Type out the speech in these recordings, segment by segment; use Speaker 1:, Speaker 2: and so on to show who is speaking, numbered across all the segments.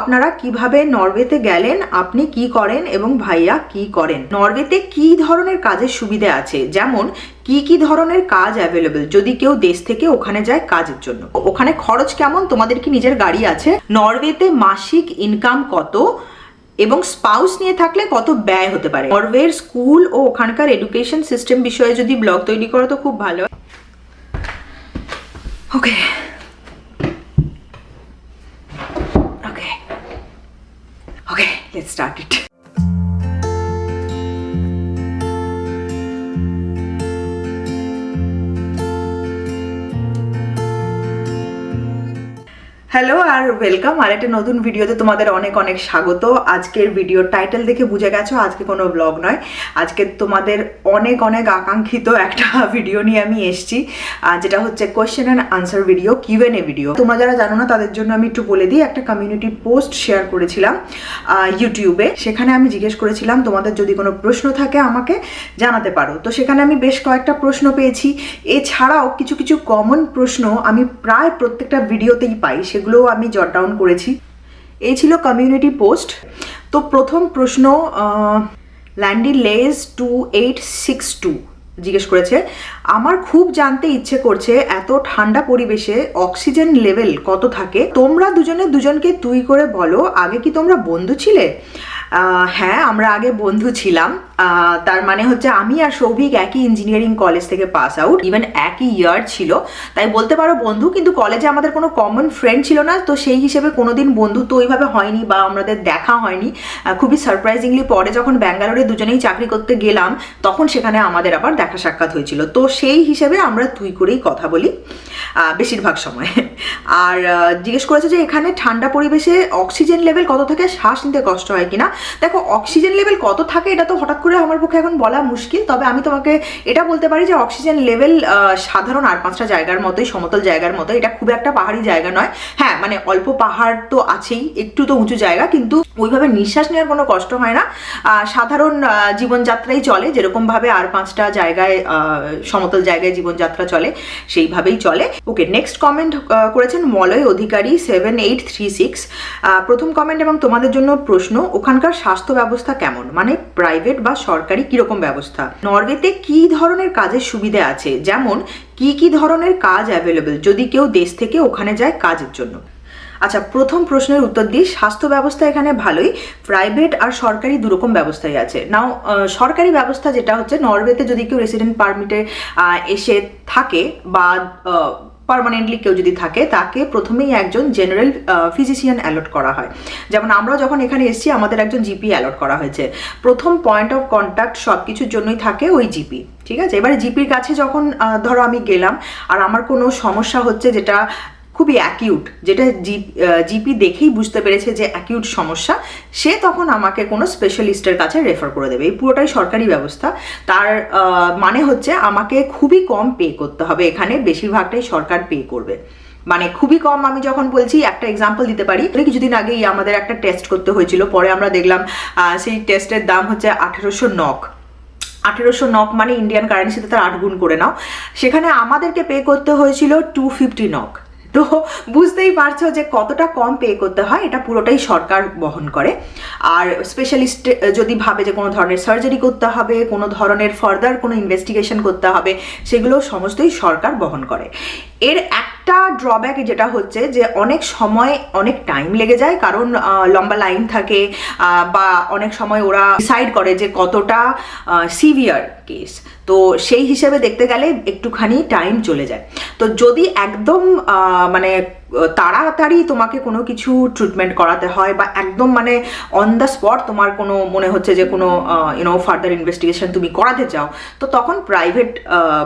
Speaker 1: আপনারা কীভাবে নরওয়েতে গেলেন, আপনি কি করেন এবং ভাইয়া কি করেন? নরওয়েতে কি ধরনের কাজের সুবিধে আছে? যেমন, কি কি ধরনের কাজ অ্যাভেলেবেল যদি কেউ দেশ থেকে ওখানে যায় কাজের জন্য। ওখানে খরচ কেমন? তোমাদের কি নিজের গাড়ি আছে? নরওয়েতে মাসিক ইনকাম কত? এবং স্পাউস নিয়ে থাকলে কত ব্যয় হতে পারে? নরওয়ের স্কুল ও ওখানকার এডুকেশন সিস্টেম বিষয়ে যদি ব্লগ তৈরি করো তো খুব ভালো okay Okay, let's start it. Hello R welcome আর একটা নতুন ভিডিওতে তোমাদের অনেক অনেক স্বাগত। আজকের ভিডিও টাইটেল দেখে বুঝে গেছো, আজকে কোনো ব্লগ নয়। আজকে তোমাদের অনেক অনেক আকাঙ্ক্ষিত একটা ভিডিও নিয়ে আমি এসেছি যেটা হচ্ছে question and answer video Q and A video তোমরা যারা জানো না, তাদের জন্য আমি একটু বলে দিই, একটা কমিউনিটি পোস্ট শেয়ার করেছিলাম ইউটিউবে সেখানে আমি জিজ্ঞেস করেছিলাম, তোমাদের যদি কোনো প্রশ্ন থাকে আমাকে জানাতে পারো। তো সেখানে আমি বেশ কয়েকটা প্রশ্ন পেয়েছি। এছাড়াও কিছু কিছু কমন প্রশ্ন আমি প্রায় প্রত্যেকটা ভিডিওতেই পাই সেগুলোও আমি জট ডাউন করেছি। এই ছিল কমিউনিটি পোস্ট তো প্রথম প্রশ্ন ল্যান্ডি লেজ টু এইট সিক্স টু জিজ্ঞেস করেছে আমার খুব জানতে ইচ্ছে করছে এত ঠান্ডা পরিবেশে অক্সিজেন লেভেল কত থাকে। তোমরা দুজনে দুজনকে তুই করে বলো, আগে কি তোমরা বন্ধু ছিলে? হ্যাঁ আমরা আগে বন্ধু ছিলাম। তার মানে হচ্ছে আমি আর সৌভিক একই ইঞ্জিনিয়ারিং কলেজ থেকে পাস আউট ইভেন একই ইয়ার ছিল। তাই বলতে পারো বন্ধু, কিন্তু কলেজে আমাদের কোনো কমন ফ্রেন্ড ছিল না, তো সেই হিসেবে কোনোদিন বন্ধুত্ব ওইভাবে হয়নি বা আমাদের দেখা হয়নি। খুবই সারপ্রাইজিংলি পরে যখন ব্যাঙ্গালোরে দুজনেই চাকরি করতে গেলাম, তখন সেখানে আমাদের আবার দেখা সাক্ষাৎ হয়েছিল। তো সেই হিসেবে আমরা তুই করেই কথা বলি বেশিরভাগ সময়। আর জিজ্ঞেস করেছে যে এখানে ঠান্ডা পরিবেশে অক্সিজেন লেভেল কত থাকে? শ্বাস নিতে কষ্ট হয় কিনা? দেখো, অক্সিজেন লেভেল কত থাকে এটা তো হঠাৎ করে আমার পক্ষে এখন বলা মুশকিল, তবে আমি তোমাকে এটা বলতে পারি যে অক্সিজেন লেভেল সাধারণ আর পাঁচটা জায়গার মতোই, সমতল জায়গার মতো এটা খুব একটা পাহাড়ি জায়গা নয়। হ্যাঁ মানে অল্প পাহাড় তো আছেই, একটু তো উঁচু জায়গা, কিন্তু ওইভাবে নিঃশ্বাস নেওয়ার কোনো কষ্ট হয় না। সাধারণ জীবনযাত্রাই চলে, যেরকমভাবে আর পাঁচটা জায়গায় সমতল জায়গায় জীবনযাত্রা চলে, সেইভাবেই চলে। ওকে নেক্সট কমেন্ট করেছেন Malay Adhikari seven eight three six প্রথম কমেন্ট এবং তোমাদের জন্য প্রশ্ন, ওখানকার স্বাস্থ্য ব্যবস্থা কেমন? মানে প্রাইভেট বা সরকারি কীরকম ব্যবস্থা? নরওয়েতে কি ধরনের কাজের সুবিধা আছে? যেমন, কি কি ধরনের কাজ অ্যাভেলেবেল যদি কেউ দেশ থেকে ওখানে যায় কাজের জন্য। আচ্ছা প্রথম প্রশ্নের উত্তর দিই। স্বাস্থ্য ব্যবস্থা এখানে ভালোই। প্রাইভেট আর সরকারি দুরকম ব্যবস্থাই আছে। নাও সরকারি ব্যবস্থা যেটা হচ্ছে, নরওয়েতে যদি কেউ রেসিডেন্ট পারমিটে এসে থাকে বা পার্মানেন্টলি কেউ যদি থাকে, তাকে প্রথমেই একজন জেনারেল ফিজিশিয়ান অ্যালট করা হয়। যেমন আমরা যখন এখানে এসেছি, আমাদের একজন জিপি অ্যালট করা হয়েছে। প্রথম পয়েন্ট অফ কন্ট্যাক্ট সব কিছুর জন্যই থাকে ওই জিপি ঠিক আছে? এবারে জিপির কাছে যখন ধরো আমি গেলাম, আর আমার কোনো সমস্যা হচ্ছে যেটা খুবই অ্যাকিউট যেটা জিপি দেখেই বুঝতে পেরেছে যে অ্যাকিউট সমস্যা, সে তখন আমাকে কোনো স্পেশালিস্টের কাছে রেফার করে দেবে। এই পুরোটাই সরকারি ব্যবস্থা। তার মানে হচ্ছে আমাকে খুবই কম পে করতে হবে। এখানে বেশিরভাগটাই সরকার পে করবে। মানে খুবই কম আমি যখন বলছি, একটা এক্সাম্পল দিতে পারি। কিছুদিন আগেই আমাদের একটা টেস্ট করতে হয়েছিল। পরে আমরা দেখলাম সেই টেস্টের দাম হচ্ছে আঠেরোশো নক। আঠেরোশো নক মানে ইন্ডিয়ান কারেন্সিতে তার আট গুণ করে নাও। সেখানে আমাদেরকে পে করতে হয়েছিল টু ফিফটি নক। তো বুঝতেই পারছ যে কতটা কম পে করতে হয়, এটা পুরোটাই সরকার বহন করে। আর স্পেশালিস্ট যদি ভাবে যে কোনো ধরনের সার্জারি করতে হবে, কোনো ধরনের ফার্দার কোনো ইনভেস্টিগেশন করতে হবে, সেগুলো সমস্তই সরকার বহন করে। এর একটা ড্রব্যাক যেটা হচ্ছে যে অনেক সময় অনেক টাইম লেগে যায়, কারণ লম্বা লাইন থাকে বা অনেক সময় ওরা ডিসাইড করে যে কতটা সিভিয়ার কেস তো সেই হিসেবে দেখতে গেলে একটুখানি টাইম চলে যায়। তো যদি একদম মানে তাড়াতাড়ি তোমাকে কোনো কিছু ট্রিটমেন্ট করাতে হয় বা একদম মানে অন দ্য স্পট তোমার কোনো মনে হচ্ছে যে কোনো ইউনো ফার্দার ইনভেস্টিগেশন তুমি করাতে চাও, তো তখন প্রাইভেট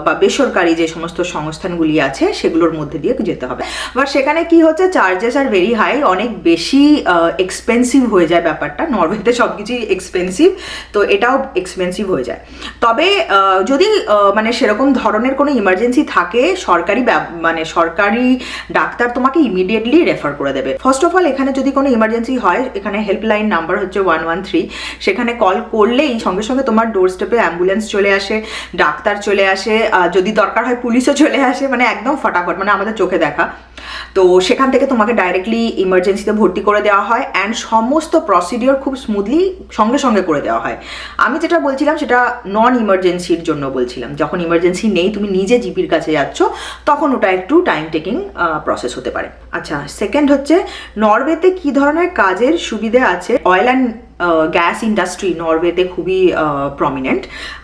Speaker 1: বা বেসরকারি যে সমস্ত সংস্থানগুলি আছে সেগুলোর মধ্যে দিয়ে যেতে হবে। বাট সেখানে কি হচ্ছে চার্জেস আর ভেরি হাই অনেক বেশি এক্সপেন্সিভ হয়ে যায় ব্যাপারটা। নরওয়েতে সব কিছুই এক্সপেন্সিভ তো এটাও এক্সপেন্সিভ হয়ে যায়। তবে যদি মানে সেরকম ধরনের কোনো ইমার্জেন্সি থাকে, সরকারি মানে সরকারি ডাক্তার তোমাকে তোমাকে ইমিডিয়েটলি রেফার করে দেবে। ফার্স্ট অফ অল এখানে যদি কোনো ইমার্জেন্সি হয়, এখানে হেল্পলাইন নাম্বার হচ্ছে ওয়ান ওয়ান থ্রি সেখানে কল করলেই সঙ্গে সঙ্গে তোমার ডোর স্টেপে অ্যাম্বুলেন্স চলে আসে, ডাক্তার চলে আসে যদি দরকার হয় পুলিশও চলে আসে মানে একদম ফটাফট মানে আমাদের চোখে দেখা। তো সেখান থেকে তোমাকে ডাইরেক্টলি ইমার্জেন্সিতে ভর্তি করে দেওয়া হয় অ্যান্ড সমস্ত প্রসিডিওর খুব স্মুথলি সঙ্গে সঙ্গে করে দেওয়া হয়। আমি যেটা বলছিলাম, সেটা নন ইমার্জেন্সির জন্য বলছিলাম। যখন ইমার্জেন্সি নেই, তুমি নিজে জিপির কাছে যাচ্ছ, তখন ওটা একটু টাইম টেকিং প্রসেস হতে পারে। আচ্ছা সেকেন্ড হচ্ছে, নরওয়েতে কি ধরনের কাজের সুবিধে আছে? অয়েল অ্যান্ড গ্যাস ইন্ডাস্ট্রি নরওয়েতে খুবই প্রমিনেন্ট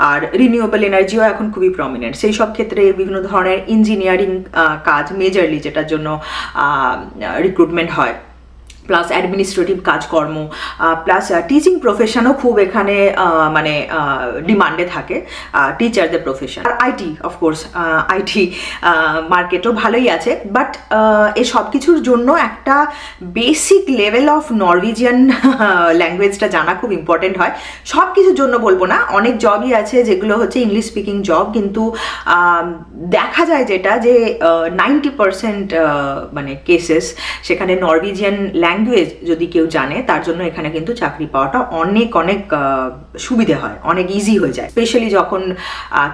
Speaker 1: আর রিনিউয়েবল এনার্জিও এখন খুবই প্রমিনেন্ট সেই সব ক্ষেত্রে বিভিন্ন ধরনের ইঞ্জিনিয়ারিং কাজ মেজারলি যেটার জন্য রিক্রুটমেন্ট হয়। প্লাস অ্যাডমিনিস্ট্রেটিভ কাজকর্ম প্লাস টিচিং প্রফেশনও খুব এখানে মানে ডিমান্ডে থাকে টিচারদের প্রফেশন আর আইটি অফকোর্স আইটি মার্কেটও ভালোই আছে বাট এই সব কিছুর জন্য একটা বেসিক লেভেল অফ নরওয়েজিয়ান ল্যাঙ্গুয়েজটা জানা খুব ইম্পর্টেন্ট হয়। সব কিছুর জন্য বলব না, অনেক জবই আছে যেগুলো হচ্ছে ইংলিশ স্পিকিং জব কিন্তু দেখা যায় যেটা যে নাইনটি পার্সেন্ট মানে কেসেস সেখানে নরওয়েজিয়ান ল্যাঙ্গুয়েজ যদি কেউ জানে, তার জন্য এখানে কিন্তু চাকরি পাওয়াটা অনেক অনেক সুবিধে হয়, অনেক ইজি হয়ে যায়। স্পেশালি যখন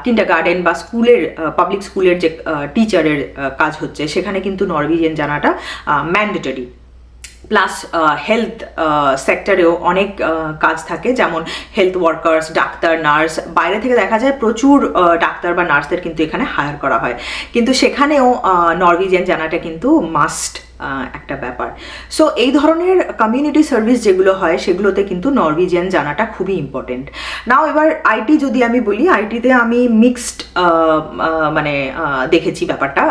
Speaker 1: কিন্ডার গার্ডেন বা স্কুলের পাবলিক স্কুলের যে টিচারের কাজ হচ্ছে, সেখানে কিন্তু নরওয়েজিয়ান জানাটা ম্যান্ডেটরি প্লাস হেলথ সেক্টরেও অনেক কাজ থাকে, যেমন হেলথ ওয়ার্কার্স ডাক্তার নার্স বাইরে থেকে দেখা যায় প্রচুর ডাক্তার বা নার্সদের কিন্তু এখানে হায়ার করা হয়। কিন্তু সেখানেও নরওয়েজিয়ান জানাটা কিন্তু মাস্ট একটা ব্যাপার। সো এই ধরনের কমিউনিটি সার্ভিস যেগুলো হয়, সেগুলোতে কিন্তু নরওয়েজিয়ান জানাটা খুবই ইম্পর্টেন্ট নাও এবার আইটি যদি আমি বলি আইটিতে আমি মিক্সড মানে দেখেছি ব্যাপারটা।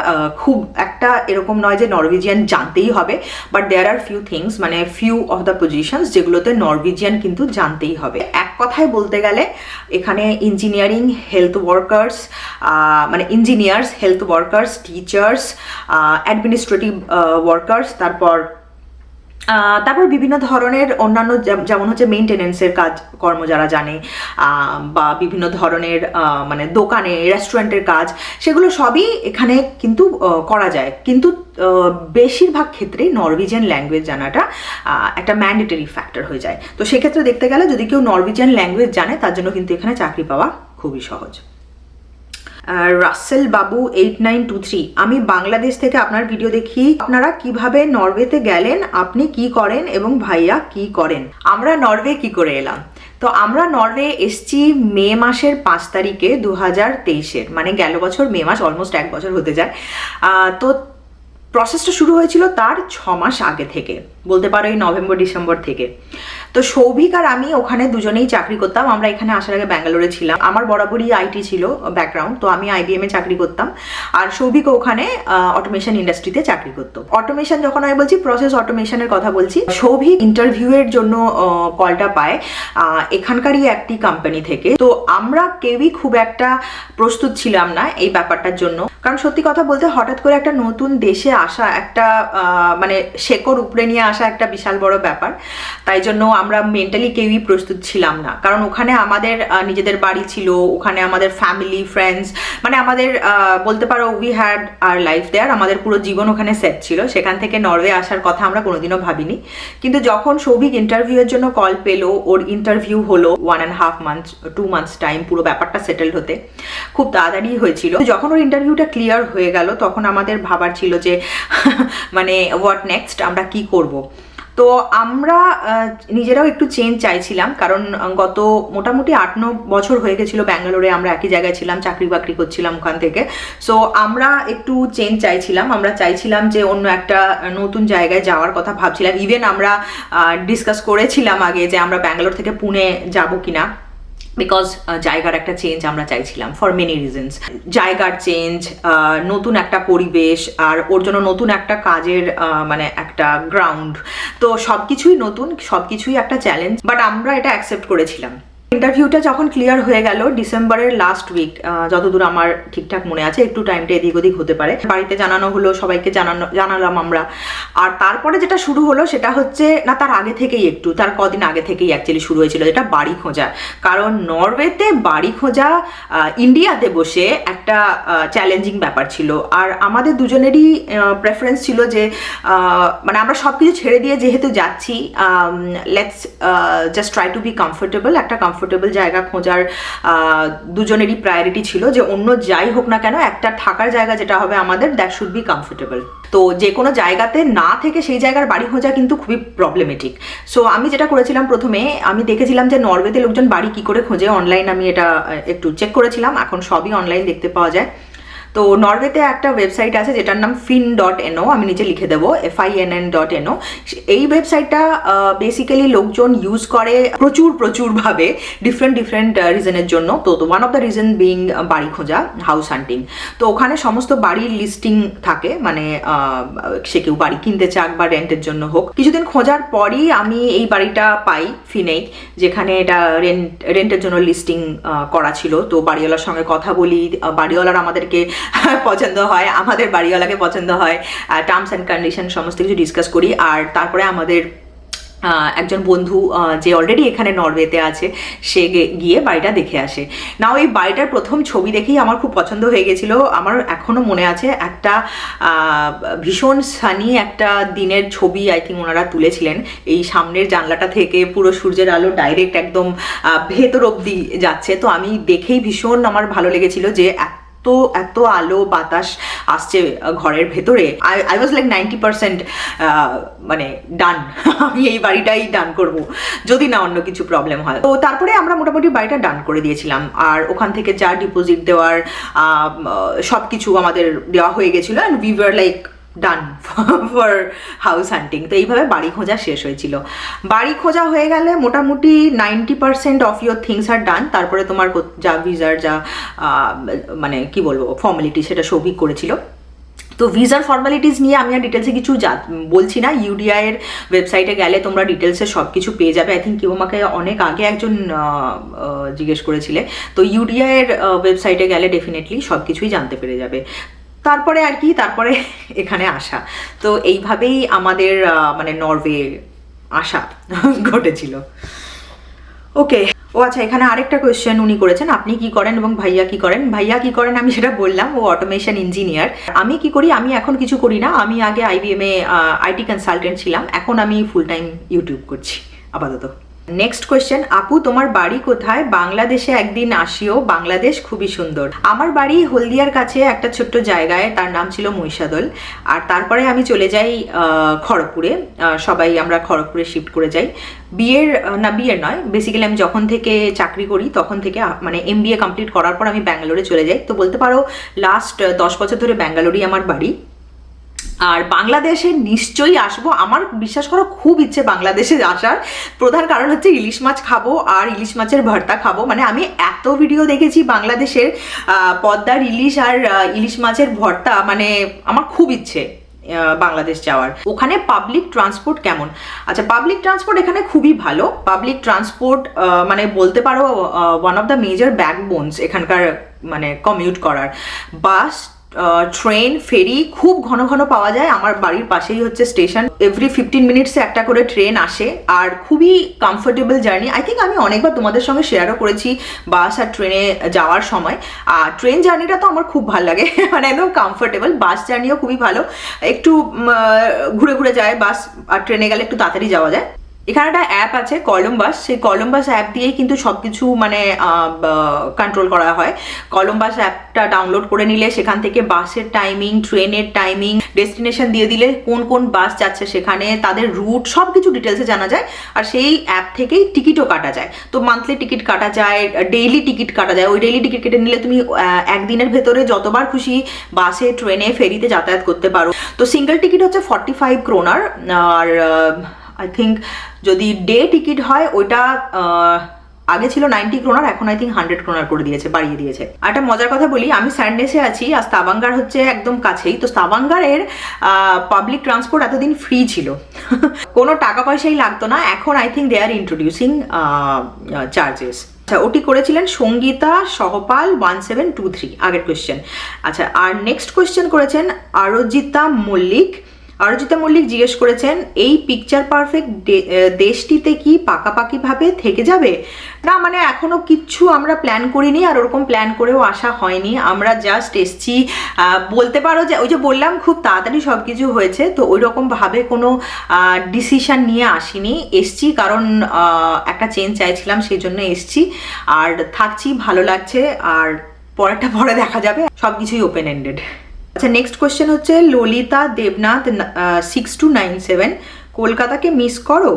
Speaker 1: খুব একটা এরকম নয় যে নরওয়েজিয়ান জানতেই হবে but there are few things মানে ফিউ অফ দ্য পজিশনস যেগুলোতে নরওয়েজিয়ান কিন্তু জানতেই হবে। এক কথায় বলতে গেলে, এখানে ইঞ্জিনিয়ারিং হেলথ ওয়ার্কার্স মানে engineers health workers teachers administrative workers তারপর তারপর বিভিন্ন ধরনের অন্যান্য যেমন হচ্ছে মেনটেনেন্সের কাজ, কর্ম যারা জানে বা বিভিন্ন ধরনের মানে দোকানে রেস্টুরেন্টের কাজ, সেগুলো সবই এখানে কিন্তু করা যায়। কিন্তু বেশিরভাগ ক্ষেত্রেই নরওয়েজিয়ান ল্যাঙ্গুয়েজ জানাটা একটা ম্যান্ডেটরি ফ্যাক্টর হয়ে যায়। তো সেক্ষেত্রে দেখতে গেলে যদি কেউ নরওয়েজিয়ান ল্যাঙ্গুয়েজ জানে, তার জন্য কিন্তু এখানে চাকরি পাওয়া খুবই সহজ। রাসেল বাবু এইট নাইন টু থ্রি আমি বাংলাদেশ থেকে আপনার ভিডিও দেখি। আপনারা কীভাবে নরওয়েতে গেলেন, আপনি কি করেন এবং ভাইয়া কি করেন? আমরা নরওয়ে কি করে এলাম? তো আমরা নরওয়ে এসছি মে মাসের পাঁচ তারিখে দু হাজার তেইশের মানে গেল বছর মে মাস অলমোস্ট এক বছর হতে যায়। তো প্রসেসটা শুরু হয়েছিল তার ছ মাস আগে থেকে। বলতে পারো এই নভেম্বর, ডিসেম্বর থেকে। তো সৌভিক আর আমি ওখানে দুজনেই চাকরি করতাম। আমরা এখানে আসার আগে ব্যাঙ্গালোরে ছিলাম। আমার বরাবরই আইটি ছিল ব্যাকগ্রাউন্ড তো আমি আইবিএম এ চাকরি করতাম। আর সৌভিক ওখানে অটোমেশন ইন্ডাস্ট্রিতে চাকরি করতো। অটোমেশন যখন আমি বলছি প্রসেস অটোমেশনের কথা বলছি, সৌভিক ইন্টারভিউ এর জন্য কলটা পায় এখানকারই একটি কোম্পানি থেকে। তো আমরা কেউই খুব একটা প্রস্তুত ছিলাম না এই ব্যাপারটার জন্য। কারণ সত্যি কথা বলতে, হঠাৎ করে একটা নতুন দেশে আসা একটা মানে শেকড় উপরে নিয়ে আসা একটা বিশাল বড় ব্যাপার। তাই জন্য আমরা মেন্টালি কেউই প্রস্তুত ছিলাম না। কারণ ওখানে আমাদের নিজেদের বাড়ি ছিল, ওখানে আমাদের ফ্যামিলি ফ্রেন্ডস মানে আমাদের বলতে পারো we had our life there আমাদের পুরো জীবন ওখানে সেট ছিল। সেখান থেকে নরওয়ে আসার কথা আমরা কোনোদিনও ভাবিনি। কিন্তু যখন সৌভিক ইন্টারভিউয়ের জন্য কল পেল, ওর ইন্টারভিউ হলো one and half month two months time পুরো ব্যাপারটা সেটেলড হতে। খুব তাড়াতাড়ি হয়েছিল। যখন ওর ইন্টারভিউটা ক্লিয়ার হয়ে গেল, তখন আমাদের ভাবার ছিল যে মানে হোয়াট নেক্সট আমরা কি করব? তো আমরা নিজেরাও একটু চেঞ্জ চাইছিলাম, কারণ গত মোটামুটি আট ন বছর হয়ে গেছিল ব্যাঙ্গালোরে, আমরা একই জায়গায় ছিলাম, চাকরি বাকরি করছিলাম ওখান থেকে। সো আমরা একটু চেঞ্জ চাইছিলাম, আমরা চাইছিলাম যে অন্য একটা নতুন জায়গায় যাওয়ার কথা ভাবছিলাম। ইভেন আমরা ডিসকাস করেছিলাম আগে যে আমরা ব্যাঙ্গালোর থেকে পুনে যাব কিনা। বিকজ জায়গার একটা চেঞ্জ আমরা চাইছিলাম ফর মেনি রিজনস জায়গার চেঞ্জ নতুন একটা পরিবেশ আর ওর জন্য নতুন একটা কাজের মানে একটা গ্রাউন্ড তো সব কিছুই নতুন সব কিছুই একটা চ্যালেঞ্জ বাট আমরা এটা অ্যাকসেপ্ট করেছিলাম। ইন্টারভিউটা যখন ক্লিয়ার হয়ে গেল ডিসেম্বরের লাস্ট উইক যতদূর আমার ঠিকঠাক মনে আছে, একটু টাইমটা এদিক ওদিক হতে পারে। বাড়িতে জানানো হলো, সবাইকে জানানো, জানালাম আমরা। আর তারপরে যেটা শুরু হলো সেটা হচ্ছে, না, তার আগে থেকেই একটু, তার কদিন আগে থেকেই অ্যাকচুয়ালি শুরু হয়েছিল, যেটা বাড়ি খোঁজা। কারণ নরওয়েতে বাড়ি খোঁজা ইন্ডিয়াতে বসে একটা চ্যালেঞ্জিং ব্যাপার ছিল। আর আমাদের দুজনেরই প্রেফারেন্স ছিল যে মানে আমরা সব কিছু ছেড়ে দিয়ে যেহেতু যাচ্ছি let's just try to be comfortable একটা কমফোর্টেবল জায়গা খোঁজার দুজনেরই প্রায়োরিটি ছিল যে অন্য যাই হোক না কেন একটা থাকার জায়গা যেটা হবে আমাদের দ্যাট শুড বি কমফোর্টেবল তো যে কোনো জায়গাতে না থেকে সেই জায়গার বাড়ি খোঁজা কিন্তু খুবই প্রবলেমেটিক সো আমি যেটা করেছিলাম প্রথমে, আমি দেখেছিলাম যে নরওয়েতে লোকজন বাড়ি কি করে খোঁজে অনলাইন আমি এটা একটু চেক করেছিলাম, এখন সবই অনলাইন দেখতে পাওয়া যায়। তো নরওয়েতে একটা ওয়েবসাইট আছে যেটার নাম ফিন ডট এনও আমি নিচে লিখে দেবো F I N N dot N O এই ওয়েবসাইটটা বেসিক্যালি লোকজন ইউজ করে প্রচুর প্রচুরভাবে ডিফারেন্ট ডিফারেন্ট রিজনের জন্য। তো one of the reason being বাড়ি খোঁজা হাউস হান্টিং তো ওখানে সমস্ত বাড়ির লিস্টিং থাকে মানে সে কেউ বাড়ি কিনতে চাক বা রেন্টের জন্য হোক। কিছুদিন খোঁজার পরই আমি এই বাড়িটা পাই ফিনেই যেখানে এটা রেন্ট রেন্টের জন্য লিস্টিং করা ছিল। তো বাড়িওয়ালার সঙ্গে কথা বলি বাড়িওয়ালার আমাদেরকে পছন্দ হয়, আমাদের বাড়িওয়ালাকে পছন্দ হয় টার্মস অ্যান্ড কন্ডিশন সমস্ত কিছু ডিসকাস করি। আর তারপরে আমাদের একজন বন্ধু যে অলরেডি এখানে নরওয়েতে আছে, সে গিয়ে বাড়িটা দেখে আসে। নাও এই বাড়িটার প্রথম ছবি দেখেই আমার খুব পছন্দ হয়ে গেছিল। আমার এখনও মনে আছে একটা ভীষণ সানি একটা দিনের ছবি আই থিঙ্ক ওনারা তুলেছিলেন। এই সামনের জানলাটা থেকে পুরো সূর্যের আলো ডাইরেক্ট একদম ভেতর অবধি যাচ্ছে। তো আমি দেখেই ভীষণ আমার ভালো লেগেছিল যে এত আলো, বাতাস আসছে ঘরের ভেতরে। I I was like ninety percent মানে ডান আমি এই বাড়িটাই ডান করব, যদি না অন্য কিছু প্রবলেম হয়। তো তারপরে আমরা মোটামুটি বাড়িটা ডান করে দিয়েছিলাম। আর ওখান থেকে যা ডিপোজিট দেওয়ার সব কিছু আমাদের দেওয়া হয়ে গেছিল। And we were like done for house hunting তো এইভাবে বাড়ি খোঁজা শেষ হয়েছিল। বাড়ি খোঁজা হয়ে গেলে মোটামুটি ninety percent of your things are done তারপরে তোমার যা ভিসার যা মানে কি বলব ফর্মালিটি সেটা সৌভিক করেছিল। তো ভিসার ফর্মালিটিস নিয়ে আমি আর ডিটেলসে কিছু বলছি না। ইউডিআই এর ওয়েবসাইটে গেলে তোমরা ডিটেলসে সব কিছু পেয়ে যাবে। আই থিঙ্ক কেউ আমাকে অনেক আগে একজন জিজ্ঞেস করেছিলে। তো ইউডিআইয়ের ওয়েবসাইটে গেলে ডেফিনেটলি সব কিছুই জানতে পেরে যাবে। তারপরে আর কি, তারপরে এখানে আসা। তো এইভাবেই আমাদের মানে নরওয়ে আসা ঘটেছিল। ওকে ও আচ্ছা এখানে আরেকটা কোয়েশ্চেন উনি করেছেন। আপনি কি করেন এবং ভাইয়া কি করেন? ভাইয়া কি করেন আমি সেটা বললাম, ও অটোমেশন ইঞ্জিনিয়ার আমি কি করি? আমি এখন কিছু করি না। আমি আগে আইবিএম এ আইটি কনসালটেন্ট ছিলাম। এখন আমি ফুল টাইম ইউটিউব করছি, আপাতত। নেক্সট কোয়েশ্চেন আপু, তোমার বাড়ি কোথায়? বাংলাদেশে একদিন আসিও, বাংলাদেশ খুবই সুন্দর। আমার বাড়ি হলদিয়ার কাছে একটা ছোট্ট জায়গায়, তার নাম ছিল মহিষাদল। আর তারপরে আমি চলে যাই খড়গপুরে। সবাই আমরা খড়গপুরে শিফট করে যাই। বিয়ের না, বিয়ের নয় বেসিক্যালি আমি যখন থেকে চাকরি করি, তখন থেকে মানে এম কমপ্লিট করার পর আমি ব্যাঙ্গালোরে চলে যাই। তো বলতে পারো লাস্ট দশ বছর ধরে ব্যাঙ্গালোরই আমার বাড়ি। আর বাংলাদেশে নিশ্চয়ই আসব। আমার বিশ্বাস করো, খুব ইচ্ছে বাংলাদেশে আসার। প্রধান কারণ হচ্ছে ইলিশ মাছ খাব আর ইলিশ মাছের ভর্তা খাব। মানে আমি এত ভিডিও দেখেছি বাংলাদেশের পদ্মার ইলিশ আর ইলিশ মাছের ভর্তা। মানে আমার খুব ইচ্ছে বাংলাদেশ যাওয়ার। ওখানে পাবলিক ট্রান্সপোর্ট কেমন? আচ্ছা পাবলিক ট্রান্সপোর্ট এখানে খুবই ভালো। পাবলিক ট্রান্সপোর্ট মানে বলতে পারো one of the major backbones এখানকার মানে কমিউট করার। বাস ট্রেন ফেরি খুব ঘন ঘন পাওয়া যায়। আমার বাড়ির পাশেই হচ্ছে স্টেশন এভরি ফিফটিন মিনিটসে একটা করে ট্রেন আসে। আর খুবই কমফোর্টেবল জার্নি আই থিঙ্ক আমি অনেকবার তোমাদের সঙ্গে শেয়ারও করেছি বাস আর ট্রেনে যাওয়ার সময়। আর ট্রেন জার্নিটা তো আমার খুব ভালো লাগে। মানে একদম কমফোর্টেবল বাস জার্নিও খুবই ভালো। একটু ঘুরে ঘুরে যায়। বাস আর ট্রেনে গেলে একটু তাড়াতাড়ি যাওয়া যায়। এখানে একটা অ্যাপ আছে কলম্বাস সেই কলম্বাস অ্যাপ দিয়েই কিন্তু সব কিছু মানে কন্ট্রোল করা হয়। কলম্বাস অ্যাপটা ডাউনলোড করে নিলে সেখান থেকে বাসের টাইমিং ট্রেনের টাইমিং ডেস্টিনেশন দিয়ে দিলে কোন কোন বাস যাচ্ছে সেখানে, তাদের রুট সব কিছু ডিটেলসে জানা যায়। আর সেই অ্যাপ থেকেই টিকিটও কাটা যায়। তো মান্থলি টিকিট কাটা যায় ডেইলি টিকিট কাটা যায়। ওই ডেইলি টিকিট কেটে নিলে তুমি একদিনের ভেতরে যতবার খুশি বাসে ট্রেনে ফেরিতে যাতায়াত করতে পারো। তো সিঙ্গেল টিকিট হচ্ছে ফর্টি ফাইভ ক্রোনার আর আই থিঙ্ক যদি ডে টিকিট হয়, ওইটা আগে ছিল নাইনটি ক্রোনার এখন আই থিঙ্ক হান্ড্রেড ক্রোনার করে দিয়েছে, বাড়িয়ে দিয়েছে। একটা মজার কথা বলি, আমি স্যান্ডেসে আছি, আর স্তাবাঙ্গার হচ্ছে একদম কাছেই। তো স্তাবাঙ্গারের পাবলিক ট্রান্সপোর্ট এতদিন ফ্রি ছিল। কোনো টাকা পয়সাই লাগতো না, এখন I think they are introducing charges আচ্ছা ওটি করেছিলেন Sangeeta Sahapal one seven two three আগের কোয়েশ্চেন আচ্ছা আর নেক্সট কোয়েশ্চেন করেছেন আরজিতা মল্লিক। অরিজিতা মল্লিক জিজ্ঞেস করেছেন, এই পিকচার পারফেক্ট দেশটিতে কি পাকাপাকিভাবে থেকে যাবে? না মানে এখনও কিচ্ছু আমরা প্ল্যান করিনি আর ওরকম প্ল্যান করেও আসা হয়নি। আমরা জাস্ট এসছি বলতে পারো যে, ওই যে বললাম, খুব তাড়াতাড়ি সব কিছু হয়েছে, তো ওই রকমভাবে কোনো ডিসিশন নিয়ে আসিনি। এসছি কারণ একটা চেঞ্জ চাইছিলাম সেই জন্য এসছি। আর থাকছি, ভালো লাগছে, আর পরেরটা পরে দেখা যাবে। সব কিছুই ওপেন এন্ডেড আচ্ছা নেক্সট কোয়েশ্চেন হচ্ছে Lalita Debnath six two nine seven কলকাতাকে মিস করো?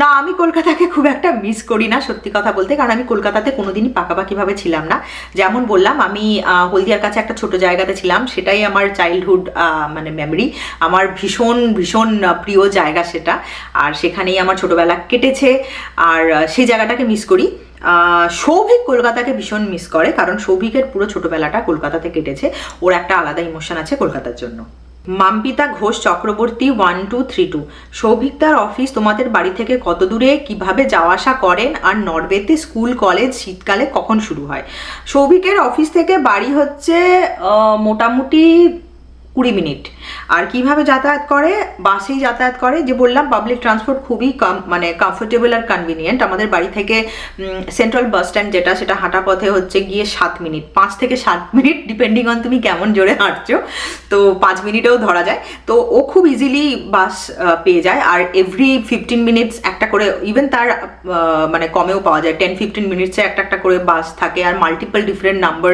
Speaker 1: না, আমি কলকাতাকে খুব একটা মিস করি না, সত্যি কথা বলতে, কারণ আমি কলকাতাতে কোনোদিনই পাকাপাকিভাবে ছিলাম না। যেমন বললাম, আমি হলদিয়ার কাছে একটা ছোট জায়গাতে ছিলাম, সেটাই আমার চাইল্ডহুড মানে মেমরি আমার ভীষণ ভীষণ প্রিয় জায়গা সেটা। আর সেখানেই আমার ছোটবেলা কেটেছে। আর সেই জায়গাটাকে মিস করি। সৌভিক কলকাতাকে ভীষণ মিস করে, কারণ সৌভিকের পুরো ছোটবেলাটা কলকাতাতে কেটেছে। ওর একটা আলাদা ইমোশন আছে কলকাতার জন্য। Mampita Ghosh Chakraborty one two three two সৌভিকদার office তোমাদের বাড়ি থেকে কত দূরে, কীভাবে যাওয়া আসা করেন, আর নরওয়েতে স্কুল কলেজ শীতকালে কখন শুরু হয়? সৌভিকের অফিস থেকে বাড়ি হচ্ছে মোটামুটি কুড়ি মিনিট। আর কীভাবে যাতায়াত করে? বাসেই যাতায়াত করে। যে বললাম পাবলিক ট্রান্সপোর্ট খুবই কম মানে কমফোর্টেবল আর কনভিনিয়েন্ট আমাদের বাড়ি থেকে সেন্ট্রাল বাস স্ট্যান্ড যেটা, সেটা হাঁটা পথে হচ্ছে গিয়ে সাত মিনিট। পাঁচ থেকে সাত মিনিট ডিপেন্ডিং অন তুমি কেমন জোরে হাঁটছো। তো পাঁচ মিনিটেও ধরা যায়। তো ও খুব ইজিলি বাস পেয়ে যায়। আর এভরি ফিফটিন মিনিটস একটা করে ইভেন তার মানে কমেও পাওয়া যায়। টেন ফিফটিন মিনিটসে একটা একটা করে বাস থাকে। আর মাল্টিপল ডিফারেন্ট নাম্বার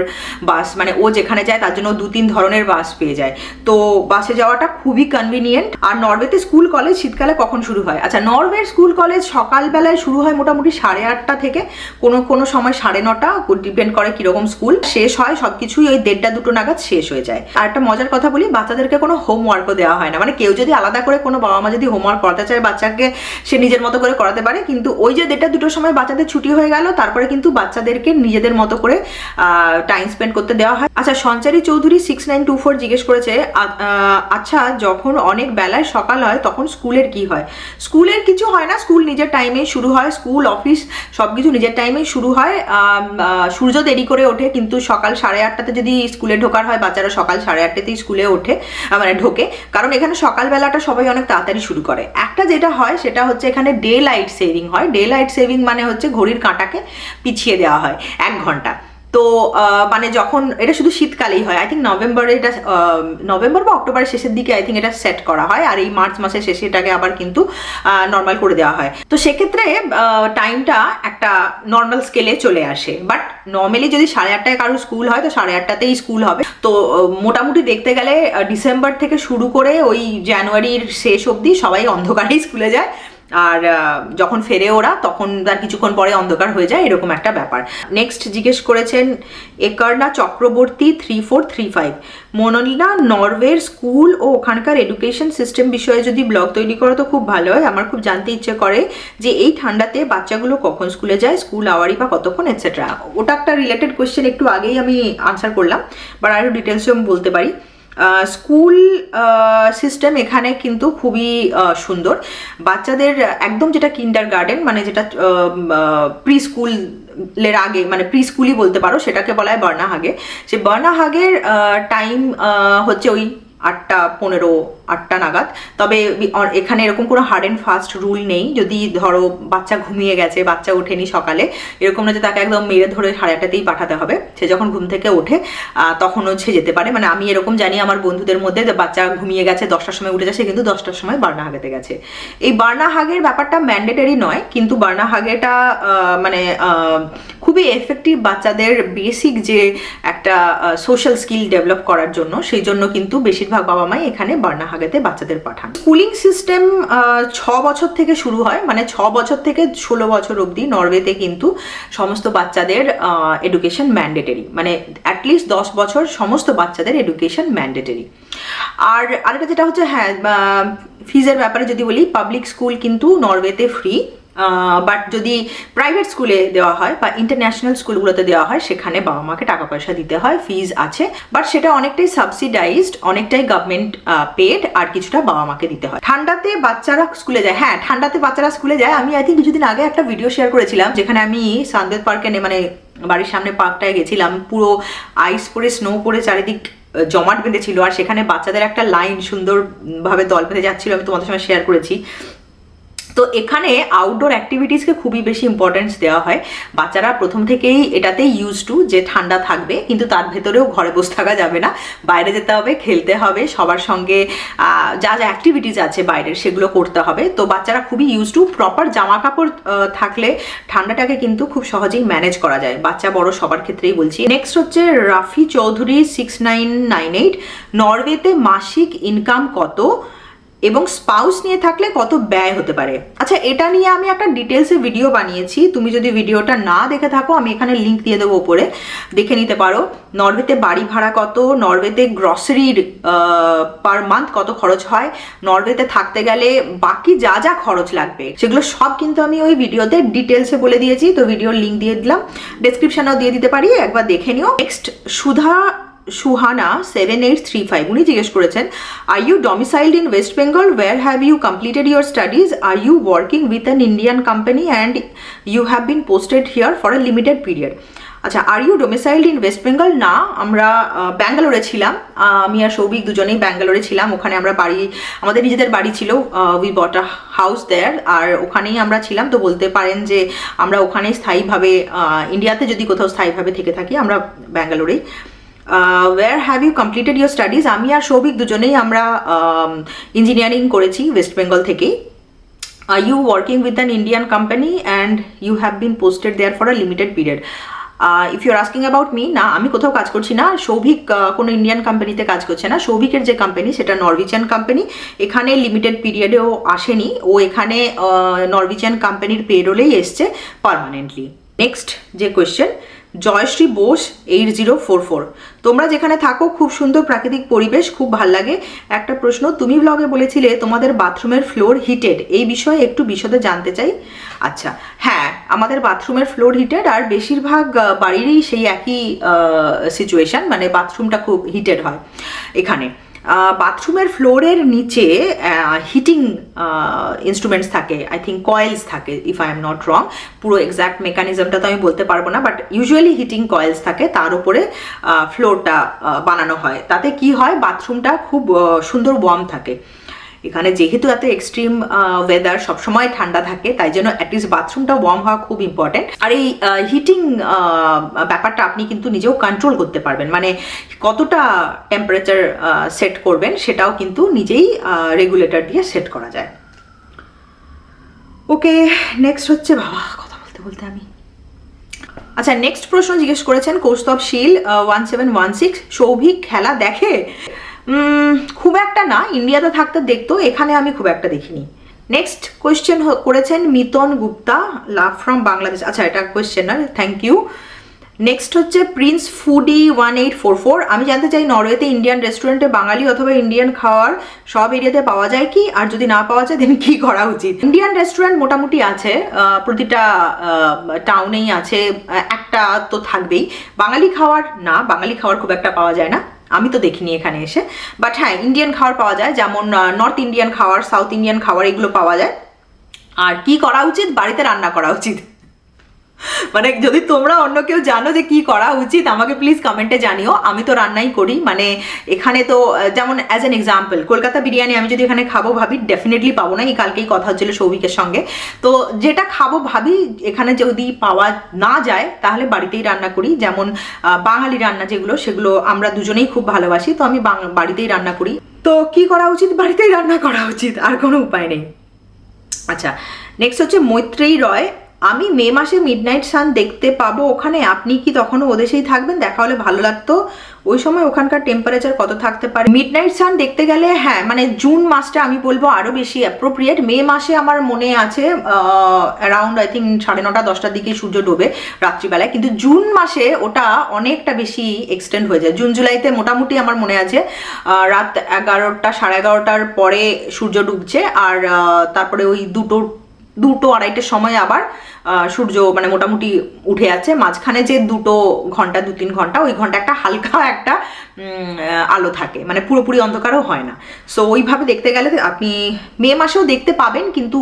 Speaker 1: বাস মানে ও যেখানে যায়, তার জন্য দু তিন ধরনের বাস পেয়ে যায়। তো বাসে যাওয়াটা খুবই কনভিনিয়েন্ট আর নরওয়েতে স্কুল কলেজ শীতকালে কখন শুরু হয়? আচ্ছা নরওয়ের স্কুল কলেজ সকালবেলায় শুরু হয় মোটামুটি সাড়ে আটটা থেকে। কোনো কোনো সময় সাড়ে নটা ডিপেন্ড করে কীরকম স্কুল শেষ হয় সব কিছুই ওই দেড়টা দুটো নাগাদ শেষ হয়ে যায়। আর একটা মজার কথা বলি, বাচ্চাদেরকে কোনো হোমওয়ার্কও দেওয়া হয় না। মানে কেউ যদি আলাদা করে কোনো বাবা মা যদি হোমওয়ার্ক করাতে চায়, বাচ্চাকে সে নিজের মতো করে করাতে পারে। কিন্তু ওই যে দেড়টা দুটোর সময় বাচ্চাদের ছুটি হয়ে গেল, তারপরে কিন্তু বাচ্চাদেরকে নিজেদের মতো করে টাইম স্পেন্ড করতে দেওয়া হয়। আচ্ছা Sanchari Chowdhury six nine two four জিজ্ঞেস করেছে আচ্ছা যখন অনেক বেলায় সকাল হয়, তখন স্কুলের কি হয়? স্কুলের কিছু হয় না, স্কুল নিজের টাইমে শুরু হয়, স্কুল অফিস সব কিছু নিজের টাইমেই শুরু হয় সূর্য দেরি করে ওঠে, কিন্তু সকাল সাড়ে আটটাতে যদি স্কুলে ঢোকার হয়, বাচ্চারা সকাল সাড়ে আটটাতেই স্কুলে ওঠে মানে ঢোকে, কারণ এখানে সকালবেলাটা সবাই অনেক তাড়াতাড়ি শুরু করে। একটা যেটা হয়, সেটা হচ্ছে এখানে ডে লাইট সেভিং হয় ডে লাইট সেভিং মানে হচ্ছে ঘড়ির কাঁটাকে পিছিয়ে দেওয়া হয়, এক ঘণ্টা। তো মানে যখন এটা শুধু শীতকালেই হয় আই থিঙ্ক নভেম্বরে এটা নভেম্বর বা অক্টোবরের শেষের দিকে আই থিঙ্ক এটা সেট করা হয়, আর এই মার্চ মাসের শেষে এটাকে আবার কিন্তু নর্মাল করে দেওয়া হয়। তো সেক্ষেত্রে টাইমটা একটা নর্মাল স্কেলে চলে আসে। বাট নর্মালি যদি সাড়ে আটটায় কারোর স্কুল হয়, তো সাড়ে আটটাতেই স্কুল হবে। তো মোটামুটি দেখতে গেলে ডিসেম্বর থেকে শুরু করে ওই জানুয়ারির শেষ অবধি সবাই অন্ধকারেই স্কুলে যায়। আর যখন ফেরে ওরা, তখন তার কিছুক্ষণ পরে অন্ধকার হয়ে যায়, এরকম একটা ব্যাপার। নেক্সট জিজ্ঞেস করেছেন Ekarna Chakraborty three four three five Monolina নরওয়ের স্কুল ও ওখানকার এডুকেশন সিস্টেম বিষয়ে যদি ব্লগ তৈরি করো তো খুব ভালো হয়। আমার খুব জানতে ইচ্ছে করে যে এই ঠান্ডাতে বাচ্চাগুলো কখন স্কুলে যায়, স্কুল আওয়ারি বা কতক্ষণ এটসেট্রা ওটা একটা রিলেটেড কোয়েশ্চেন একটু আগেই আমি আনসার করলাম বাট আরও ডিটেলসে আমি বলতে পারি। স্কুল সিস্টেম এখানে কিন্তু খুবই সুন্দর। বাচ্চাদের একদম যেটা কিন্ডার গার্ডেন মানে যেটা প্রি স্কুল স্কুলের আগে মানে প্রি স্কুলই বলতে পারো, সেটাকে বলা হয় বর্ণাহাগে। সে বর্ণাহাগের টাইম হচ্ছে ওই আটটা, পনেরো, আটটা নাগাদ। তবে এখানে এরকম কোনো হার্ড অ্যান্ড ফাস্ট রুল নেই। যদি ধরো বাচ্চা ঘুমিয়ে গেছে, বাচ্চা ওঠেনি সকালে, এরকম না যে তাকে একদম মেরে ধরে সাড়ে আটটাতেই পাঠাতে হবে। সে যখন ঘুম থেকে ওঠে তখনও সে যেতে পারে। মানে আমি এরকম জানি আমার বন্ধুদের মধ্যে যে বাচ্চা ঘুমিয়ে গেছে, দশটার সময় উঠে যাচ্ছে কিন্তু দশটার সময় বার্না বার্নাহাগেতে গেছে। এই বার্নাহাগের ব্যাপারটা ম্যান্ডেটারি নয়, কিন্তু বার্নাহাগেটা মানে খুবই এফেক্টিভ বাচ্চাদের বেসিক যে একটা সোশ্যাল স্কিল ডেভেলপ করার জন্য, সেই জন্য কিন্তু বেশিরভাগ বাবা মাই এখানে বার্নাহাগেতে বাচ্চাদের পাঠান। স্কুলিং সিস্টেম ছ বছর থেকে শুরু হয় মানে ছ বছর থেকে ষোলো বছর অবধি নরওয়েতে কিন্তু সমস্ত বাচ্চাদের এডুকেশন ম্যান্ডেটরি মানে অ্যাটলিস্ট দশ বছর সমস্ত বাচ্চাদের এডুকেশন ম্যান্ডেটরি আর আরেকটা যেটা হচ্ছে হ্যাঁ ফিজের ব্যাপারে যদি বলি পাবলিক স্কুল কিন্তু নরওয়েতে ফ্রি বাট যদি প্রাইভেট স্কুলে দেওয়া হয় বা ইন্টারন্যাশনাল স্কুলগুলোতে দেওয়া হয়, সেখানে বাবা মাকে টাকা পয়সা দিতে হয় ফিজ আছে বাট সেটা অনেকটাই সাবসিডাইজড অনেকটাই গভর্নমেন্ট পেড আর কিছুটা বাবা মাকে দিতে হয়। ঠান্ডাতে বাচ্চারা স্কুলে যায়। হ্যাঁ ঠান্ডাতে বাচ্চারা স্কুলে যায়। আমি আই থিঙ্ক কিছুদিন আগে একটা ভিডিও শেয়ার করেছিলাম, যেখানে আমি সানদেদ পার্কে মানে বাড়ির সামনে পার্কটায় গেছিলাম। পুরো আইস পরে স্নো পরে চারিদিক জমাট বেঁধেছিল, আর সেখানে বাচ্চাদের একটা লাইন সুন্দরভাবে দল বেঁধে যাচ্ছিল, আমি তোমাদের সঙ্গে শেয়ার করেছি। তো এখানে আউটডোর অ্যাক্টিভিটিসকে খুবই বেশি ইম্পর্টেন্স দেওয়া হয়। বাচ্চারা প্রথম থেকেই এটাতেই ইউজ টু যে ঠান্ডা থাকবে, কিন্তু তার ভেতরেও ঘরে বসে থাকা যাবে না। বাইরে যেতে হবে, খেলতে হবে, সবার সঙ্গে যা যা অ্যাক্টিভিটিস আছে বাইরের সেগুলো করতে হবে। তো বাচ্চারা খুবই ইউজ টু প্রপার জামা কাপড় থাকলে ঠান্ডাটাকে কিন্তু খুব সহজেই ম্যানেজ করা যায়। বাচ্চা বড় সবার ক্ষেত্রেই বলছি। নেক্সট হচ্ছে Rafi Chowdhury six nine nine eight নরওয়েতে মাসিক ইনকাম কত? এবং স্পাউস নিয়ে থাকলে কত ব্যয় হতে পারে। আচ্ছা এটা নিয়ে আমি একটা ডিটেলসে ভিডিও বানিয়েছি। তুমি যদি ভিডিওটা না দেখে থাকো, আমি এখানে লিংক দিয়ে দেবো উপরে। দেখে নিতে পারো, নরওয়েতে বাড়ি ভাড়া কত, নরওয়েতে গ্রসারির পার মান্থ কত খরচ হয়, নরওয়েতে থাকতে গেলে বাকি যা যা খরচ লাগবে, সেগুলো সব কিন্তু আমি ওই ভিডিওতে ডিটেলসে বলে দিয়েছি। তো ভিডিওর লিঙ্ক দিয়ে দিলাম ডেসক্রিপশনেও দিয়ে দিতে পারি, একবার দেখে নিও। Next Sudha Suhana seven eight three five উনি জিজ্ঞেস করেছেন are you domiciled in West Bengal or have you completed your studies are you working with an Indian company and you have been posted here for a limited period আচ্ছা are you domiciled in West Bengal না, আমরা ব্যাঙ্গালোরে ছিলাম। আমি আর সৌভিক দুজনেই ব্যাঙ্গালোরে ছিলাম। ওখানে আমরা বাড়ি, আমাদের নিজেদের বাড়ি ছিল we bot a house there আর ওখানেই আমরা ছিলাম। তো বলতে পারেন যে, আমরা ওখানে স্থায়ীভাবে ইন্ডিয়াতে যদি কোথাও স্থায়ীভাবে থেকে থাকি, আমরা ব্যাঙ্গালোরেই or have you completed your studies আমি আর সৌভিক দুজনেই আমরা ইঞ্জিনিয়ারিং করেছি ওয়েস্ট বেঙ্গল থেকেই you working with an Indian company and you have been posted there for a limited period? Uh, if you're asking about me না আমি কোথাও কাজ করছি না। সৌভিক কোনো ইন্ডিয়ান কোম্পানিতে কাজ করছে না। সৌভিকের যে কোম্পানি সেটা নরওয়েজিয়ান কোম্পানি এখানে লিমিটেড পিরিয়ডেও আসেনি। ও এখানে নরওয়েজিয়ান কোম্পানির পেরোলেই এসছে পারমানেন্টলি নেক্সট যে question Joyshree Bose eight zero four four তোমরা যেখানে থাকো, খুব সুন্দর প্রাকৃতিক পরিবেশ, খুব ভালো লাগে। একটা প্রশ্ন, তুমি ব্লগে বলেছিলে তোমাদের বাথরুমের ফ্লোর হিটেড এই বিষয়ে একটু বিশদে জানতে চাই। আচ্ছা হ্যাঁ আমাদের বাথরুমের ফ্লোর হিটেড আর বেশিরভাগ বাড়িরই সেই একই সিচুয়েশন মানে বাথরুমটা খুব হিটেড হয়। এখানে বাথরুমের ফ্লোরের নিচে হিটিং ইনস্ট্রুমেন্টস থাকে আই থিঙ্ক কয়েলস থাকে if I am not wrong পুরো এক্স্যাক্ট মেকানিজমটা তো আমি বলতে পারব না বাট ইউজুয়ালি হিটিং কয়েলস থাকে, তার উপরে ফ্লোরটা বানানো হয়। তাতে কি হয়, বাথরুমটা খুব সুন্দর ওয়ার্ম থাকে। এখানে যেহেতু এত এক্সট্রিম ওয়েদার সবসময় ঠান্ডা থাকে, তাই জন্য অ্যাটলিস্ট বাথরুমটা ওয়ার্ম হওয়া খুব ইম্পর্টেন্ট আর এই হিটিং ব্যাপারটা আপনি কিন্তু নিজেও কন্ট্রোল করতে পারবেন। মানে কতটা টেম্পারেচার সেট করবেন সেটাও কিন্তু নিজেই রেগুলেটর দিয়ে সেট করা যায়। ওকে নেক্সট হচ্ছে, বাবা, কথা বলতে বলতে আমি। আচ্ছা নেক্সট প্রশ্ন জিজ্ঞেস করেছেন Kaustav Sheel one seven one six Souvik খেলা দেখে? খুব একটা না, ইন্ডিয়াতে থাকতে দেখতো এখানে আমি খুব একটা দেখিনি। নেক্সট কোয়েশ্চেন করেছেন মিতন গুপ্তা লাভ ফ্রম বাংলাদেশ আচ্ছা এটা কোয়েশ্চেন না থ্যাংক ইউ নেক্সট হচ্ছে prince foodie one eight four four আমি জানতে চাই, নরওয়েতে ইন্ডিয়ান রেস্টুরেন্টে বাঙালি অথবা ইন্ডিয়ান খাওয়ার সব এরিয়াতে পাওয়া যায় কি? আর যদি না পাওয়া যায় দেন কি করা উচিত? ইন্ডিয়ান রেস্টুরেন্ট মোটামুটি আছে প্রতিটা টাউনেই আছে একটা তো থাকবেই। বাঙালি খাওয়ার না, বাঙালি খাওয়ার খুব একটা পাওয়া যায় না। আমি তো দেখিনি এখানে এসে। বাট হ্যাঁ ইন্ডিয়ান খাবার পাওয়া যায়, যেমন নর্থ ইন্ডিয়ান খাবার সাউথ ইন্ডিয়ান খাবার এগুলো পাওয়া যায়। আর কি করা উচিত? বাড়িতে রান্না করা উচিত। মানে যদি তোমরা অন্য কেউ জানো যে কি করা উচিত, আমাকে প্লিজ কমেন্টে জানিও। আমি তো রান্নাই করি মানে এখানে তো যেমন as an example Kolkata biryani আমি যদি এখানে খাব ভাবি ডেফিনেটলি পাবো না। এই কালকেই কথা হচ্ছিল সৌভিকের সঙ্গে। তো যেটা খাব ভাবি, এখানে যদি পাওয়া না যায়, তাহলে বাড়িতেই রান্না করি। যেমন বাঙালি রান্না যেগুলো, সেগুলো আমরা দুজনেই খুব ভালোবাসি, তো আমি বাড়িতেই রান্না করি। তো কি করা উচিত? বাড়িতেই রান্না করা উচিত, আর কোনো উপায় নেই। আচ্ছা নেক্সট হচ্ছে মৈত্রেয়ী রয়। আমি মে মাসে মিডনাইট সান দেখতে পাবো ওখানে। আপনি কি তখনও ওদেশেই থাকবেন? দেখা হলে ভালো লাগতো। ওই সময় ওখানকার টেম্পারেচার কত থাকতে পারে? মিডনাইট সান দেখতে গেলে হ্যাঁ মানে জুন মাসটা আমি বলব আরও বেশি অ্যাপ্রোপ্রিয়েট মে মাসে আমার মনে আছে অ্যারাউন্ড আই থিঙ্ক সাড়ে নটা, দশটার দিকে সূর্য ডোবে রাত্রিবেলায়। কিন্তু জুন মাসে ওটা অনেকটা বেশি এক্সটেন্ড হয়ে যায়। জুন জুলাইতে মোটামুটি আমার মনে আছে রাত এগারোটা, সাড়ে এগারোটার পরে সূর্য ডুবছে। আর তারপরে ওই দুটো দুটো আড়াইটের সময় আবার সূর্য মানে মোটামুটি উঠে যাচ্ছে মাঝখানে যে দুটো ঘণ্টা, দু তিন ঘণ্টা, ওই ঘণ্টা একটা হালকা একটা আলো থাকে। মানে পুরোপুরি অন্ধকারও হয় না। সো ওইভাবে দেখতে গেলে আপনি মে মাসেও দেখতে পাবেন, কিন্তু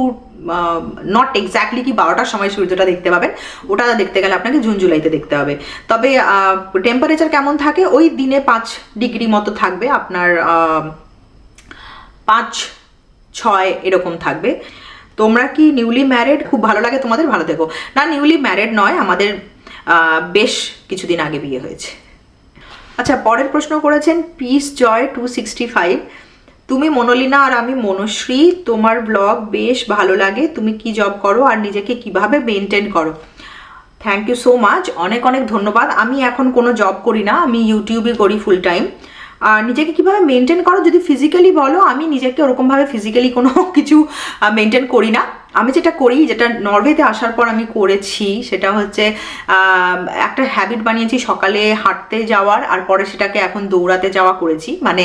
Speaker 1: নট এক্স্যাক্টলি কি বারোটার সময় সূর্যটা দেখতে পাবেন। ওটা দেখতে গেলে আপনাকে জুন, জুলাইতে দেখতে হবে। তবে টেম্পারেচার কেমন থাকে? ওই দিনে পাঁচ ডিগ্রি মতো থাকবে। আপনার পাঁচ, ছয় এরকম থাকবে। তোমরা কি নিউলি ম্যারেড খুব ভালো লাগে তোমাদের, ভালো থেকো। না নিউলি ম্যারেড নয়, আমাদের বেশ কিছুদিন আগে বিয়ে হয়েছে। আচ্ছা পরের প্রশ্ন করেছেন peace joy two sixty five তুমি মনোলিনা আর আমি মনশ্রী, তোমার ব্লগ বেশ ভালো লাগে, তুমি কি জব করো আর নিজেকে কীভাবে মেনটেন করো? থ্যাংক ইউ সো মাচ অনেক অনেক ধন্যবাদ। আমি এখন কোনো জব করি না, আমি ইউটিউবে করি ফুল টাইম আর নিজেকে কীভাবে মেনটেন করো যদি ফিজিক্যালি বলো, আমি নিজেকে ওরকমভাবে ফিজিক্যালি কোনো কিছু মেনটেন করি না। আমি যেটা করি, যেটা নরওয়েতে আসার পর আমি করেছি, সেটা হচ্ছে একটা হ্যাবিট বানিয়েছি সকালে হাঁটতে যাওয়ার, আর পরে সেটাকে এখন দৌড়াতে যাওয়া করেছি। মানে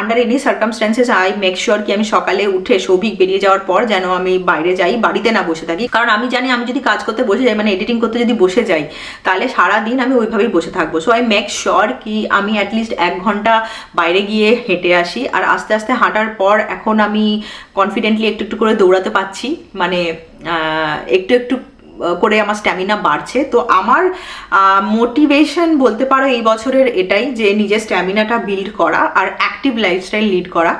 Speaker 1: under any circumstances I make sure কি আমি সকালে উঠে সৌভিক বেরিয়ে যাওয়ার পর যেন আমি বাইরে যাই, বাড়িতে না বসে থাকি। কারণ আমি জানি আমি যদি কাজ করতে বসে যাই মানে এডিটিং করতে যদি বসে যাই, তাহলে সারা দিন আমি ওইভাবেই বসে থাকব। সো আই মেক শিওর কি আমি অ্যাটলিস্ট এক ঘণ্টা বাইরে গিয়ে হেঁটে আসি। আর আস্তে আস্তে হাঁটার পর এখন আমি কনফিডেন্টলি একটু একটু করে দৌড়াতে পারছি। মানে আহ, একটু একটু করে আমার স্ট্যামিনা বাড়ছে। তো আমার মোটিভেশন বলতে পারো এই বছরের এটাই যে নিজের স্ট্যামিনাটা বিল্ড করা আর অ্যাক্টিভ লাইফস্টাইল লিড করা।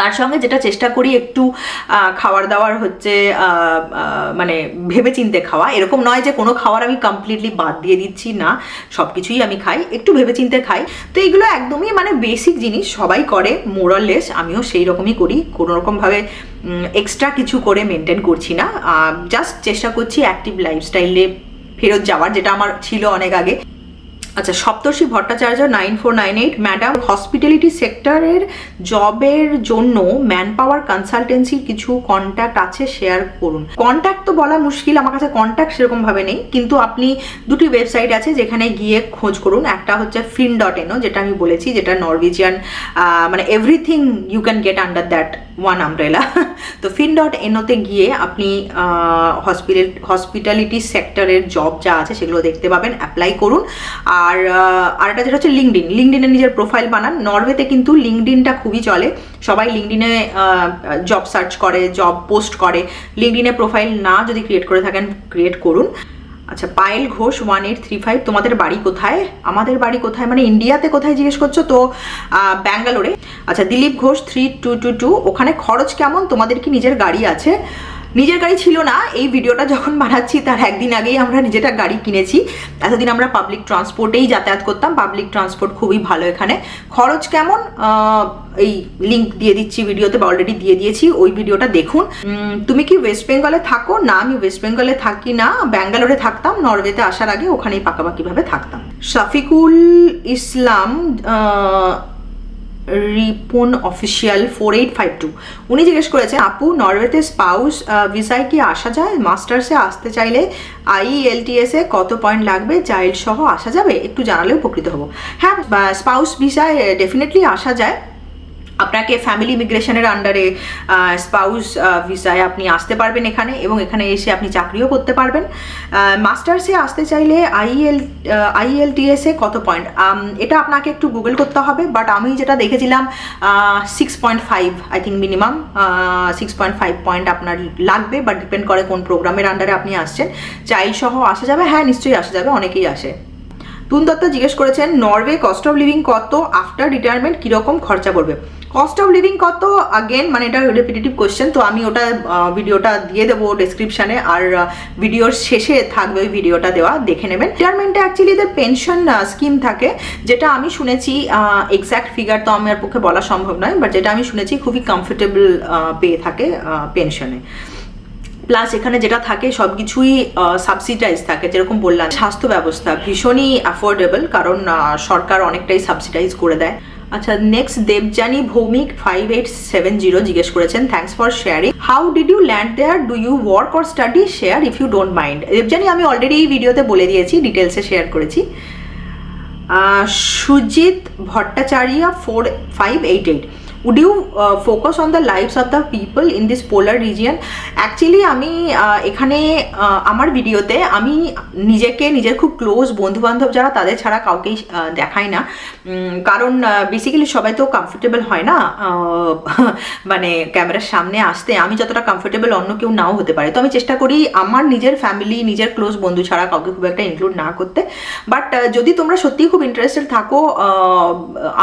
Speaker 1: তার সঙ্গে যেটা চেষ্টা করি একটু খাওয়ার দাওয়ার হচ্ছে মানে ভেবে চিনতে খাওয়া। এরকম নয় যে কোনো খাবার আমি কমপ্লিটলি বাদ দিয়ে দিচ্ছি না। সব কিছুই আমি খাই, একটু ভেবে চিনতে খাই। তো এগুলো একদমই মানে বেসিক জিনিস, সবাই করে মোরাললেস আমিও সেই রকমই করি। কোনো রকমভাবে এক্সট্রা কিছু করে মেনটেন করছি না। জাস্ট চেষ্টা করছি অ্যাক্টিভ লাইফস্টাইলে ফেরত যাওয়ার, যেটা আমার ছিল অনেক আগে। আচ্ছা Saptarshi Bhattacharya nine four nine eight, madam, hospitality সেক্টরের জবের জন্য ম্যান পাওয়ার কনসালটেন্সির কিছু কন্ট্যাক্ট আছে শেয়ার করুন। কন্ট্যাক্ট তো বলা মুশকিল, আমার কাছে কন্ট্যাক্ট সেরকমভাবে নেই, কিন্তু আপনি দুটি ওয়েবসাইট আছে যেখানে গিয়ে খোঁজ করুন। একটা হচ্ছে ফিন ডট এনও যেটা আমি বলেছি, যেটা নরওয়েজিয়ান মানে everything you can get under that one umbrella তো ফিন ডট এনোতে গিয়ে আপনি হসপিটাল হসপিটালিটি সেক্টরের জব যা আছে সেগুলো দেখতে পাবেন অ্যাপ্লাই করুন। আর আরেকটা যেটা হচ্ছে লিঙ্কডিন লিঙ্কডিনে নিজের প্রোফাইল বানান। নরওয়েতে কিন্তু লিঙ্কডিনটা খুবই চলে। সবাই লিঙ্কডিনে জব সার্চ করে জব পোস্ট করে। লিঙ্কডিনে প্রোফাইল না যদি ক্রিয়েট করে থাকেন ক্রিয়েট করুন। আচ্ছা Payel Ghosh one eight three five তোমাদের বাড়ি কোথায়? আমাদের বাড়ি কোথায়? মানে ইন্ডিয়াতে কোথায় জিজ্ঞেস করছ? তো ব্যাঙ্গালোরে। আচ্ছা Dilip Ghosh three two two two ওখানে খরচ কেমন? তোমাদের কি নিজের গাড়ি আছে? নিজের গাড়ি ছিল না, এই ভিডিওটা যখন বানাচ্ছি, তার একদিন আগেই আমরা নিজেটা গাড়ি কিনেছি। এতদিন আমরা পাবলিক ট্রান্সপোর্টেই যাতায়াত করতাম পাবলিক ট্রান্সপোর্ট খুবই ভালো এখানে। খরচ কেমন? এই লিঙ্ক দিয়ে দিচ্ছি ভিডিওতে বা অলরেডি দিয়ে দিয়েছি, ওই ভিডিওটা দেখুন। তুমি কি ওয়েস্ট বেঙ্গলে থাকো? না, আমি ওয়েস্ট বেঙ্গলে থাকি না। ব্যাঙ্গালোরে থাকতাম, নরওয়েতে আসার আগে ওখানেই পাকাপাকিভাবে থাকতাম। Shafiqul Islam Ripon official four eight five two. উনি জিজ্ঞেস করেছেন আপু, নরওয়েতে স্পাউস ভিসায় কি আসা যায়? মাস্টার্সে আসতে চাইলে আইএলটিএসে কত পয়েন্ট লাগবে? চাইল্ড সহ আসা যাবে? একটু জানালে উপকৃত হব। হ্যাঁ স্পাউস ভিসায় ডেফিনেটলি আসা যায়। আপনাকে ফ্যামিলি ইমিগ্রেশনের আন্ডারে স্পাউস ভিসায় আপনি আসতে পারবেন এখানে এবং এখানে এসে আপনি চাকরিও করতে পারবেন। মাস্টার্সে আসতে চাইলে আইএল আইএলটিএসে কত পয়েন্ট এটা আপনাকে একটু গুগল করতে হবে বাট আমি যেটা দেখেছিলাম six point five I think minimum six point five point আপনার লাগবে বাট ডিপেন্ড করে কোন প্রোগ্রামের আন্ডারে আপনি আসছেন। চাইল্ড সহ আসা যাবে? হ্যাঁ নিশ্চয়ই আসা যাবে, অনেকেই আসে। তুন দত্ত জিজ্ঞেস করেছেন, নরওয়ে কস্ট অফ লিভিং কত? আফটার রিটায়ারমেন্ট কীরকম খরচা পড়বে? কস্ট অফ লিভিং কত? আগেন মানে এটা রিপিটেটিভ কোয়েশ্চেন তো আমি ওটা ভিডিওটা দিয়ে দেবো ডেসক্রিপশানে আর ভিডিওর শেষে থাকবে ওই ভিডিওটা দেওয়া, দেখে নেবেন। রিটায়ারমেন্টে অ্যাকচুয়ালি এদের পেনশন স্কিম থাকে, যেটা আমি শুনেছি এক্স্যাক্ট ফিগার তো আমার পক্ষে বলা সম্ভব নয় বাট যেটা আমি শুনেছি খুবই কমফোর্টেবল পেয়ে থাকে পেনশনে প্লাস এখানে যেটা থাকে সব কিছুই সাবসিডাইজ থাকে, যেরকম বললাম। স্বাস্থ্য ব্যবস্থা ভীষণই অ্যাফোর্ডেবল কারণ সরকার অনেকটাই সাবসিডাইজ করে দেয়। আচ্ছা next Debjani Bhowmik five eight seven zero জিজ্ঞেস করেছেন thanks for sharing how did you land there do you work or study share if you don't mind Debjani আমি অলরেডি এই ভিডিওতে বলে দিয়েছি ডিটেলসে শেয়ার করেছি। Sujit Bhattacharya four five eight eight would you focus on the lifes of the people in this polar region actually আমি ah, এখানে আহ, আমার ভিডিওতে আমি নিজেকে নিজের খুব ক্লোজ বন্ধু বান্ধব যারা তাদের ছাড়া কাউকেই আহ, দেখাই না। কারণ বেসিক্যালি সবাই তো কমফোর্টেবল হয় না মানে ক্যামেরার সামনে আসতে। আমি যতটা কমফোর্টেবল অন্য কেউ নাও হতে পারে। তো আমি চেষ্টা করি আমার নিজের ফ্যামিলি নিজের ক্লোজ বন্ধু ছাড়া কাউকে খুব একটা ইনক্লুড না করতে। বাট যদি তোমরা সত্যিই খুব ইন্টারেস্টেড থাকো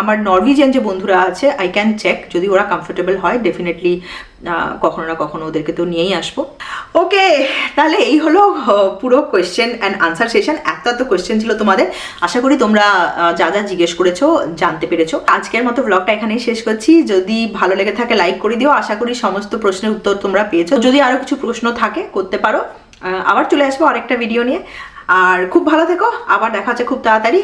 Speaker 1: আমার নরওয়েজিয়ান যে বন্ধুরা আছে আই ক্যান চেক যদি ওরা কমফোর্টেবল হয় ডেফিনেটলি কখনো না কখনো ওদেরকে তো নিয়েই আসব। ওকে তাহলে এই হলো পুরো কোয়েশ্চেন অ্যান্ড আনসার সেশন এত এত কোয়েশ্চেন ছিল তোমাদের। আশা করি তোমরা যা যা জিজ্ঞেস করেছ, জানতে পেরেছ। আজকের মতো ব্লগটা এখানেই শেষ করছি। যদি ভালো লেগে থাকে লাইক করে দিও। আশা করি সমস্ত প্রশ্নের উত্তর তোমরা পেয়েছ। যদি আরও কিছু প্রশ্ন থাকে, করতে পারো। আবার চলে আসব আরেকটা ভিডিও নিয়ে। আর খুব ভালো থেকো। আবার দেখা হচ্ছে খুব তাড়াতাড়ি।